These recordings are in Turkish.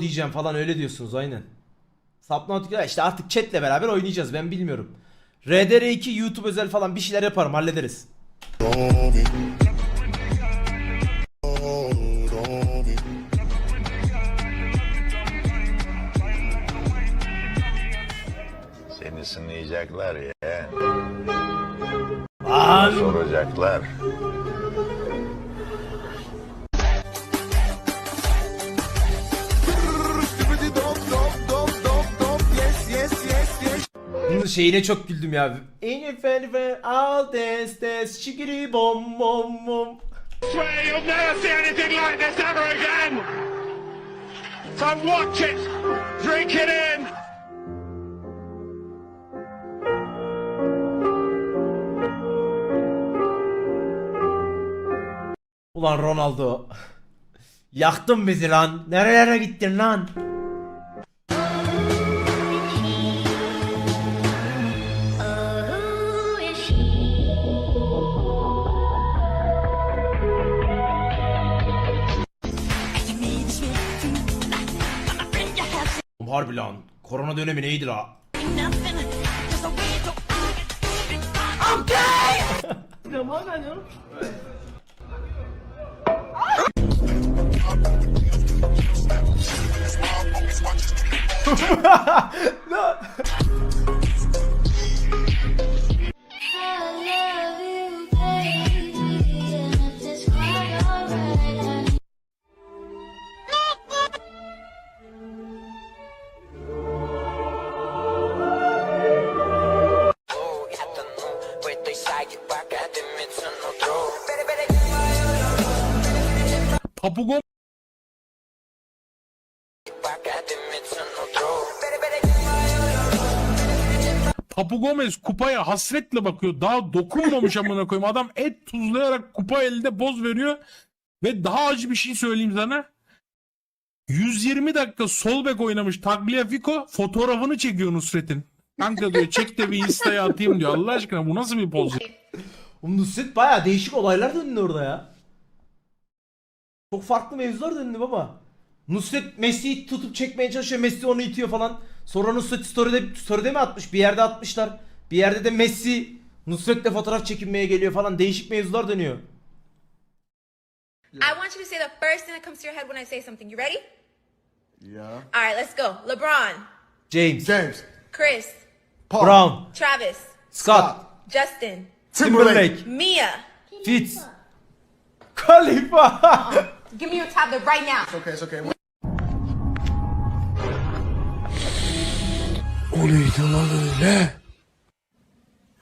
diyeceğim falan öyle diyorsunuz aynen. Subnautica işte artık chatle beraber oynayacağız ben bilmiyorum. RDR2 YouTube özel falan bir şeyler yaparım hallederiz. Seni sınayacaklar ya. Lan! Soracaklar. Şeyine çok güldüm ya. En efendim al des des şikiri bom bom bom. swear you'll never see anything like this ever again. So watch it, drink it in. Ulan Ronaldo. Yaktın bizi lan. Nerelere gittin lan? Harbi lan. Korona dönemi neydi la? Pere. Papu Gomez kupaya hasretle bakıyor. Daha dokunmamış amına koyayım. Adam et tuzlayarak kupa elde poz veriyor. Ve daha acı bir şey söyleyeyim sana. 120 dakika sol bek oynamış Tagliafico fotoğrafını çekiyor Nusret'in. Kanka diyor çek de bir insta'ya atayım diyor. Allah aşkına bu nasıl bir poz? Oğlum Nusret baya değişik olaylar döndü orada ya. Çok farklı mevzular döndü baba. Nusret Messi'yi tutup çekmeye çalışıyor. Messi onu itiyor falan. Sonra Nusret story'de, story'de mi atmış? Bir yerde atmışlar. Bir yerde de Messi Nusret'le fotoğraf çekinmeye geliyor falan. Değişik mevzular dönüyor. I want you to say the first thing that comes to your head when I say something. You ready? Yeah. All right, let's go. LeBron, James, James. Chris, Paul. Brown, Travis, Scott, Justin, Timberlake, Mia. Fitz, Khalifa. Give me your tablet right now. Okay, it's okay.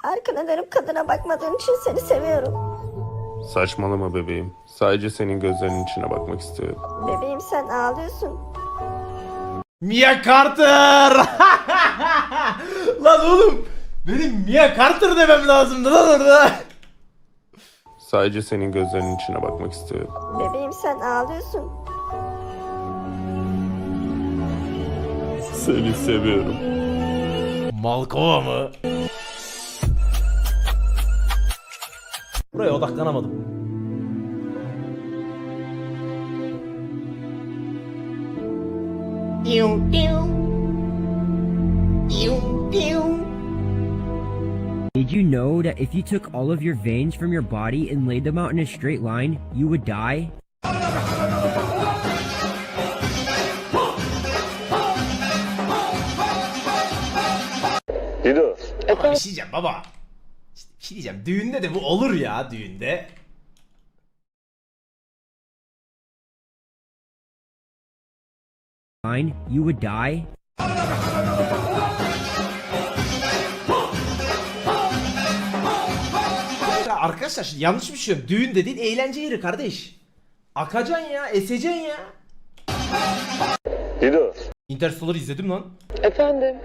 Arkana dönüp kadına bakmadığın için seni seviyorum. Saçmalama bebeğim. Sadece senin gözlerinin içine bakmak istiyorum. Bebeğim sen ağlıyorsun. Mia Carter. lan oğlum. Benim Mia Carter demem lazımdı lan orada. Sadece senin gözlerinin içine bakmak istiyorum. Bebeğim sen ağlıyorsun. Seni seviyorum. Malkova mı? Buraya odaklanamadım. Did you know that if you took all of your veins from your body and laid them out in a straight line, you would die? Ama bir şey diyeceğim baba. İşte bir şey diyeceğim. Düğünde de bu olur ya düğünde. Line, you would die? Arkadaşlar şimdi yanlış bir şey yok. Düğün dediğin eğlence yeri kardeş. Akacaksın ya, eseceksin ya. Interstellar izledim lan. Efendim?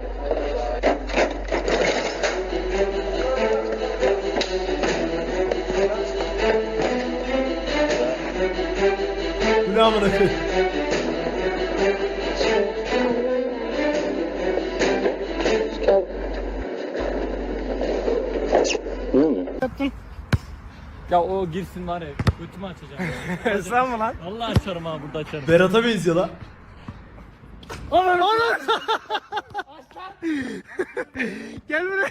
Ne amına koyayım? Ya o girsin var ya götümü açacağım. Sen mi lan? Vallahi açarım ha burada açarım. Berat'a benziyor lan. Gel buraya.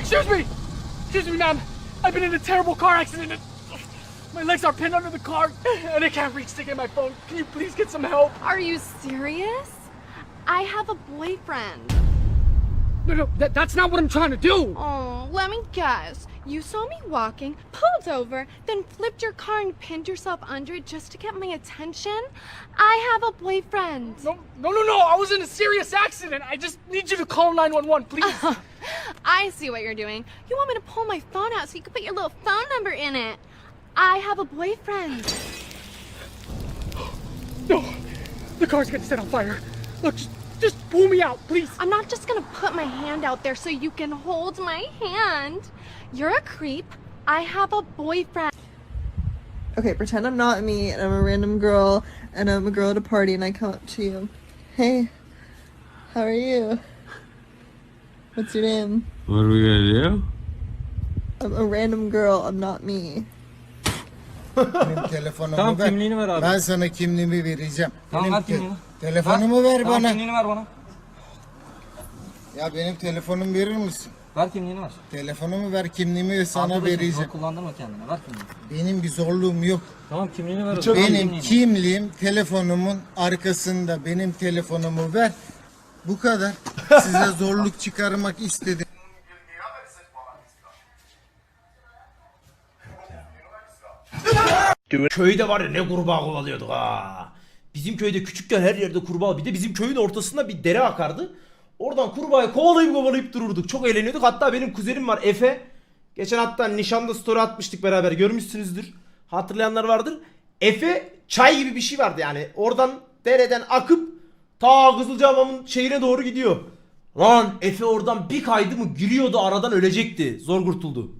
Excuse me. Excuse me, ma'am. I've been in a terrible car accident. My legs are pinned under the car, and I can't reach to get my phone. Can you please get some help? Are you serious? I have a boyfriend. No, no, that, that's not what I'm trying to do. Oh, let me guess. You saw me walking, pulled over, then flipped your car and pinned yourself under it just to get my attention? I have a boyfriend. No, no, no, no. I was in a serious accident. I just need you to call 911, please. I see what you're doing. You want me to pull my phone out so you can put your little phone number in it. I have a boyfriend. no, the car's getting set on fire. Look, just, just pull me out, please. I'm not just gonna put my hand out there so you can hold my hand. You're a creep. I have a boyfriend. Okay, pretend I'm not me and I'm a random girl and I'm a girl at a party and I come up to you. Hey, how are you? What's your name? What are we gonna do? I'm a random girl, I'm not me. Benim telefonumu Tamam ver. kimliğini ver abi. Ben sana kimliğimi vereceğim. Tamam, benim ver kimliğini. Telefonumu ver bana. kimliğini ver bana. Ya benim telefonumu verir misin? Ver kimliğini ver. Telefonumu ver, kimliğimi sana vereceğim. kullandırma kendine. Ver kimliğini. Benim bir zorluğum yok. Tamam kimliğini ver. Benim kimliğim telefonumun arkasında. Benim telefonumu ver. Bu kadar. Size zorluk çıkarmak istedim. Köyde var ya ne kurbağa kovalıyorduk ha. Bizim köyde küçükken her yerde kurbağa. Bir de bizim köyün ortasında bir dere akardı. Oradan kurbağayı kovalayıp kovalayıp dururduk. Çok eğleniyorduk. Hatta benim kuzenim var Efe. Geçen hatta nişanda story atmıştık beraber. Görmüşsünüzdür. Hatırlayanlar vardır. Efe çay gibi bir şey vardı yani. Oradan dereden akıp ta Kızılcahamam'ın şeyine doğru gidiyor. Lan Efe oradan bir kaydı mı giriyordu aradan ölecekti. Zor kurtuldu.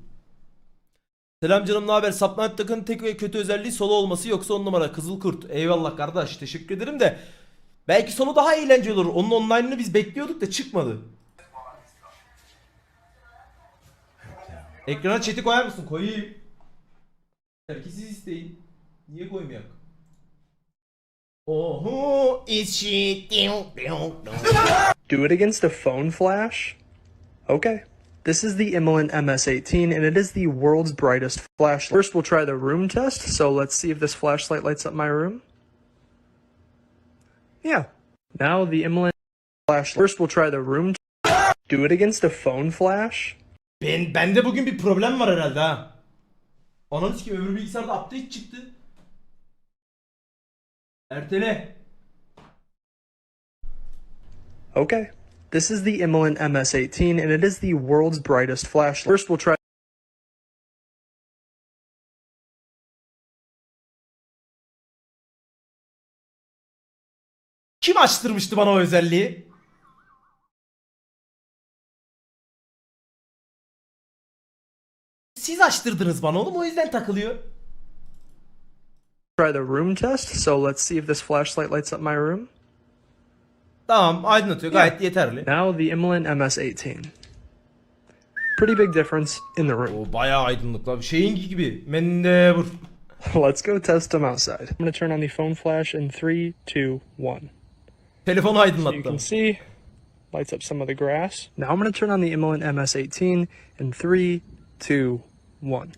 Selam canım ne haber? Saplanıp takın tek ve kötü özelliği solo olması yoksa on numara Kızıl Kurt. Eyvallah kardeş teşekkür ederim de. Belki sonu daha eğlenceli olur. Onun online'ını biz bekliyorduk da çıkmadı. Ekrana chat'i koyar mısın? Koyayım. Belki siz isteyin. Niye koymayak? Oho is she Do it against a phone flash? Okay. This is the Immelin MS-18, and it is the world's brightest flashlight. First, we'll try the room test, so let's see if this flashlight lights up my room. Yeah. Now the Immelin flashlight. First, we'll try the room Do it against a phone flash? Ben bende bugün bir problem var herhalde ha. Ananı sikeyim öbür bilgisayarda update çıktı. Ertele. Okay. This is the Immelin MS-18, and it is the world's brightest flashlight. First, we'll try Kim açtırmıştı bana o özelliği? Siz açtırdınız bana oğlum o yüzden takılıyor. try the room test, so let's see if this flashlight lights up my room. Tamam aydınlatıyor gayet yeterli. Now the Immelin MS-18. Pretty big difference in the room. O bayağı aydınlık lan. Şeyin gibi. Mendebur. Let's go test them outside. I'm gonna turn on the phone flash in three, two, one. Telefonu So you aydınlattı. can see, lights up some of the grass. Now I'm gonna turn on the Immelin MS-18 in three, two, one.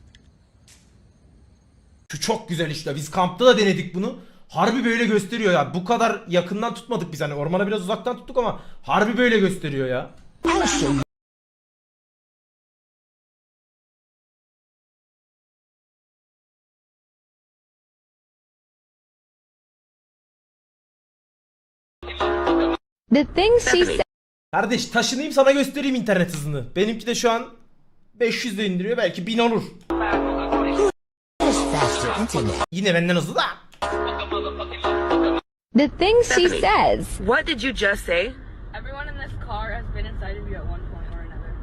Şu çok güzel işte. Biz kampta da denedik bunu. Harbi böyle gösteriyor ya. Bu kadar yakından tutmadık biz hani. Ormana biraz uzaktan tuttuk ama harbi böyle gösteriyor ya. The things she said. Kardeş taşınayım sana göstereyim internet hızını. Benimki de şu an 500 de indiriyor. Belki 1000 olur. Yine benden hızlı da. The things she says. What did you just say? Everyone in this car has been inside of you at one point or another.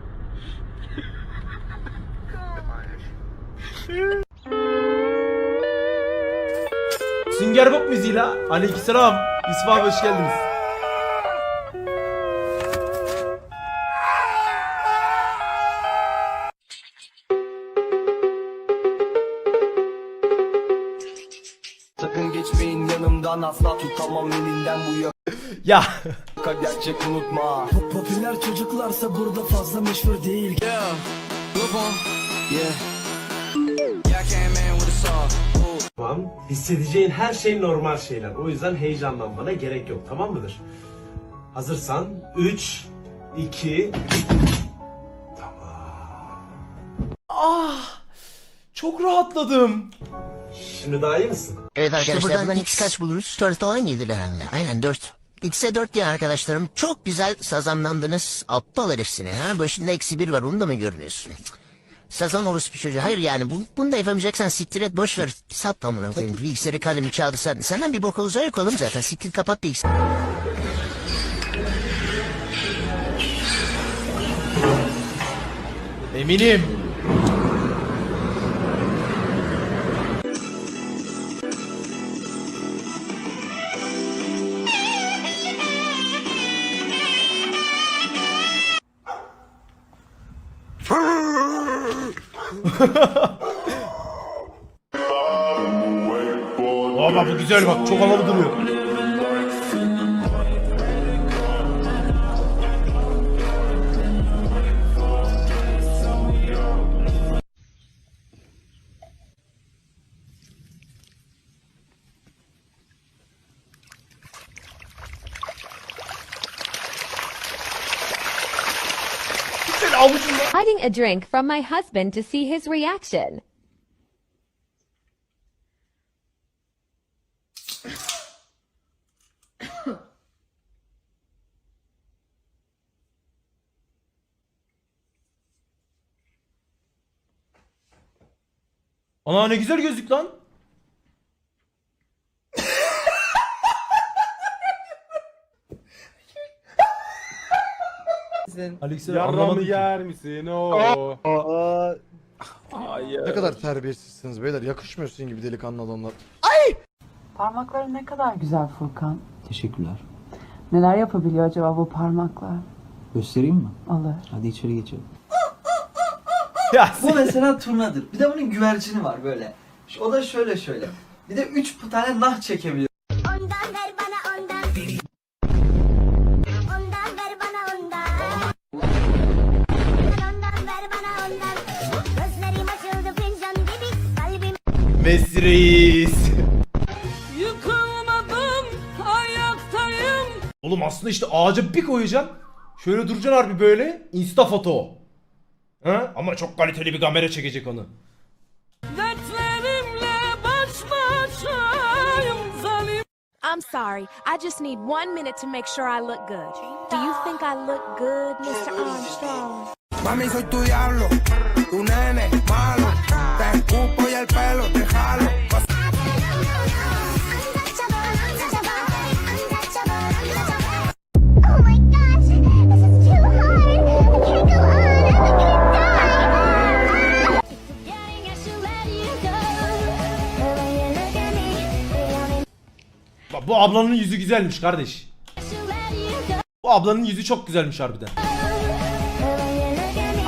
Sünger Bob müziğiyle. Aleykümselam. Yusuf abi hoş geldiniz. Tutamam elinden bu ya Gerçek unutma Popüler çocuklarsa burada fazla meşhur değil. Tamam. Hissedeceğin her şey normal şeyler. O yüzden heyecanlanmana gerek yok. Tamam mıdır? Hazırsan 3, 2, ah çok rahatladım. Şimdi daha iyi misin? Evet arkadaşlar buradan x kaç buluruz? 4 17'dir herhalde. Aynen 4. X'e 4 diye arkadaşlarım. Çok güzel sazanlandınız. Aptal herifsine ha. Başında eksi 1 var onu da mı görmüyorsun? Sazan orospu çocuğu. Hayır yani bu, bunu da yapamayacaksan siktir et boş ver. Sat amına koyayım. Bilgisayarı kalemi kağıdı sen. Senden bir bok olacağı yok oğlum zaten. Siktir kapat bilgisayarı. Eminim. Baba bu güzel bak çok havalı duruyor. Hiding a drink from my husband to see his reaction. Ana ne güzel gözlük lan. Aleykümselam anlamadım ki. misin o? Ne kadar terbiyesizsiniz beyler. Yakışmıyor sizin gibi delikanlı adamlar. Parmakları ne kadar güzel Furkan. Teşekkürler. Neler yapabiliyor acaba bu parmaklar? Göstereyim mi? Alır. Hadi içeri geçelim. Ya Bu mesela turnadır. Bir de bunun güvercini var böyle. O da şöyle şöyle. Bir de 3 tane nah çekebiliyor. Oğlum aslında işte ağaca bir koyacaksın. Şöyle duracaksın harbi böyle. Insta foto. Ha? Ama çok kaliteli bir kamera çekecek onu. I'm sorry. I just need one minute to make sure I look good. Do you think I look good, Mr. Armstrong? Mami soy tu diablo Tu nene malo Te escupo y el pelo te jalo ablanın yüzü güzelmiş kardeş. Bu ablanın yüzü çok güzelmiş harbiden.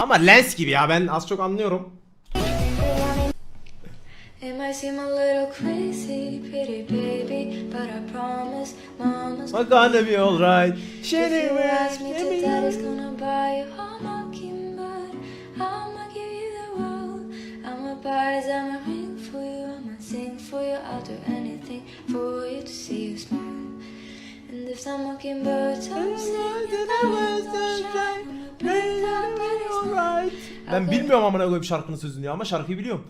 Ama lens gibi ya ben az çok anlıyorum. It might seem a little crazy, pretty baby, but I promise, mama's Bak gonna be alright. Ask me to And if some mockingbird tells you Ben bilmiyorum amına koyayım şarkının sözünü ya ama şarkıyı biliyorum.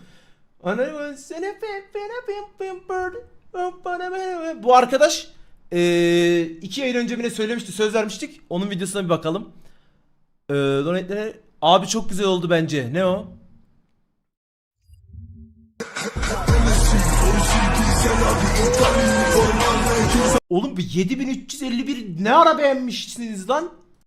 Bu arkadaş eee iki yayın önce bile söylemişti söz vermiştik. Onun videosuna bir bakalım. Eee donate'lere abi çok güzel oldu bence. Ne o? Oğlum bir 7351 ne ara beğenmişsiniz lan?